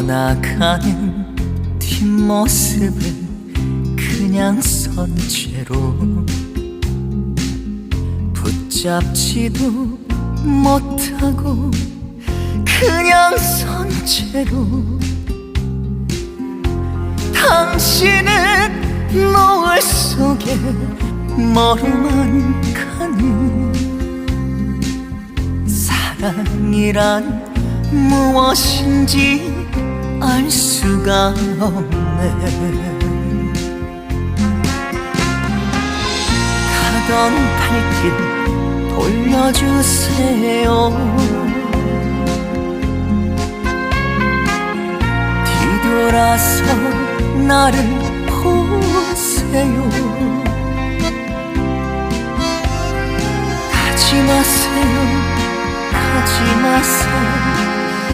떠나가는 뒷모습을 그냥 선 채로 붙잡지도 못하고 그냥 선 채로 당신은 노을 속에 머리만 가는 사랑이란 무엇인지 알 수가 없네. 가던 발길 돌려주세요. 뒤돌아서 나를 보세요. 가지 마세요 가지 마세요